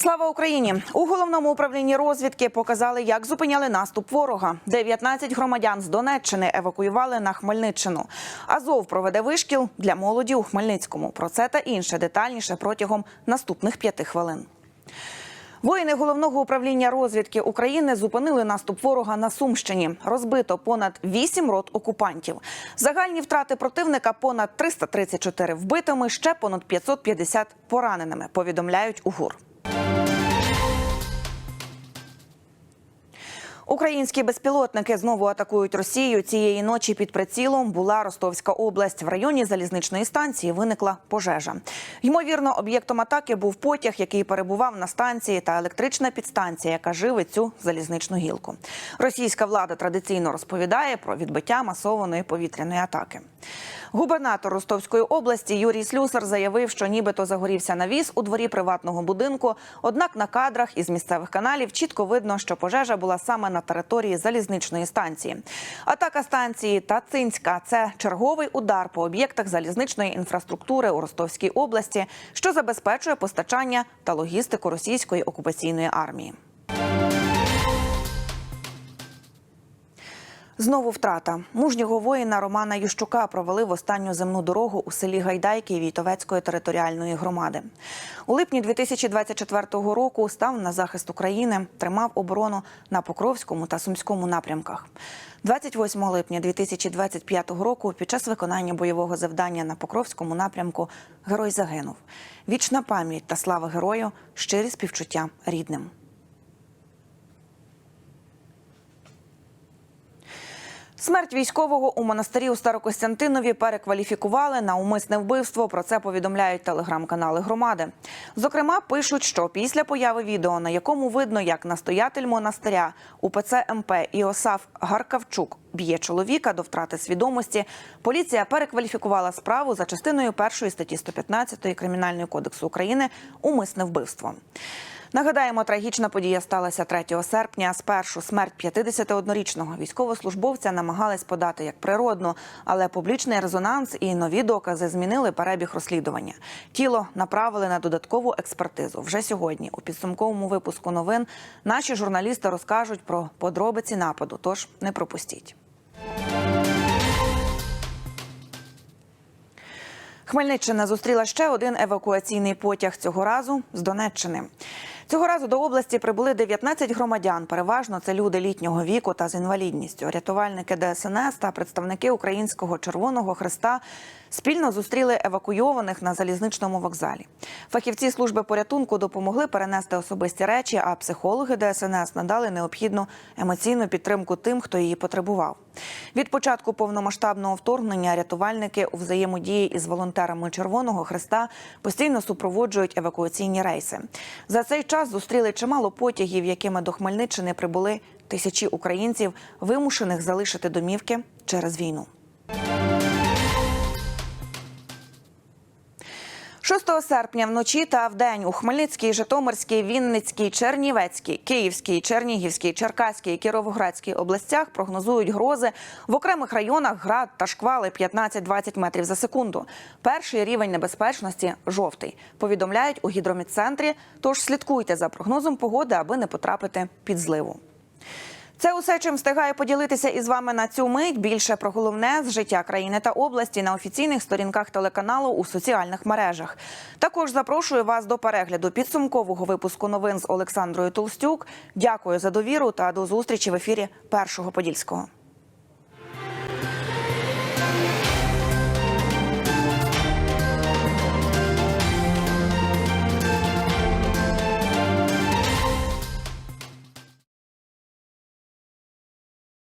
Слава Україні! У головному управлінні розвідки показали, як зупиняли наступ ворога. 19 громадян з Донеччини евакуювали на Хмельниччину. Азов проведе вишкіл для молоді у Хмельницькому. Про це та інше детальніше протягом наступних п'яти хвилин. Воїни головного управління розвідки України зупинили наступ ворога на Сумщині. Розбито понад 8 рот окупантів. Загальні втрати противника понад 334 вбитими, ще понад 550 пораненими. Повідомляють у ГУР. Українські безпілотники знову атакують Росію. Цієї ночі під прицілом була Ростовська область. В районі залізничної станції виникла пожежа. Ймовірно, об'єктом атаки був потяг, який перебував на станції, та електрична підстанція, яка живить цю залізничну гілку. Російська влада традиційно розповідає про відбиття масованої повітряної атаки. Губернатор Ростовської області Юрій Слюсар заявив, що нібито загорівся навіс у дворі приватного будинку. Однак на кадрах із місцевих каналів чітко видно, що пожежа була саме на території залізничної станції. Атака станції Тацинська це черговий удар по об'єктах залізничної інфраструктури у Ростовській області, що забезпечує постачання та логістику російської окупаційної армії. Знову втрата мужнього воїна Романа Ющука провалив останню земну дорогу у селі Гайдайки Війтовецької територіальної громади. У липні 2024 року став на захист України, тримав оборону на Покровському та Сумському напрямках. 28 липня 2025 року під час виконання бойового завдання на Покровському напрямку герой загинув. Вічна пам'ять та слава герою, щирі співчуття рідним. Смерть військового у монастирі у Старокостянтинові перекваліфікували на умисне вбивство. Про це повідомляють телеграм-канали громади. Зокрема, пишуть, що після появи відео, на якому видно, як настоятель монастиря УПЦ МП Іосаф Гаркавчук б'є чоловіка до втрати свідомості, поліція перекваліфікувала справу за частиною першої статті 115 кримінального кодексу України умисне вбивство. Нагадаємо, трагічна подія сталася 3 серпня. Спершу смерть 51-річного військовослужбовця намагались подати як природну, але публічний резонанс і нові докази змінили перебіг розслідування. Тіло направили на додаткову експертизу. Вже сьогодні, у підсумковому випуску новин, наші журналісти розкажуть про подробиці нападу. Тож не пропустіть. Хмельниччина зустріла ще один евакуаційний потяг цього разу з Донеччини. Цього разу до області прибули 19 громадян. Переважно це люди літнього віку та з інвалідністю. Рятувальники ДСНС та представники Українського Червоного Христа спільно зустріли евакуйованих на залізничному вокзалі. Фахівці служби порятунку допомогли перенести особисті речі, а психологи ДСНС надали необхідну емоційну підтримку тим, хто її потребував. Від початку повномасштабного вторгнення рятувальники у взаємодії із волонтерами Червоного Христа постійно супроводжують евакуаційні рейси. За цей час зустріли чимало потягів, якими до Хмельниччини прибули тисячі українців, вимушених залишити домівки через війну. 6 серпня вночі та вдень у Хмельницькій, Житомирській, Вінницькій, Чернівецькій, Київській, Чернігівській, Черкаській, Кіровоградській областях прогнозують грози в окремих районах град та шквали 15-20 метрів за секунду. Перший рівень небезпечності жовтий. Повідомляють у гідромідцентрі. Тож слідкуйте за прогнозом погоди, аби не потрапити під зливу. Це усе, чим встигаю поділитися із вами на цю мить. Більше про головне з життя країни та області на офіційних сторінках телеканалу у соціальних мережах. Також запрошую вас до перегляду підсумкового випуску новин з Олександрою Толстюк. Дякую за довіру та до зустрічі в ефірі Першого Подільського.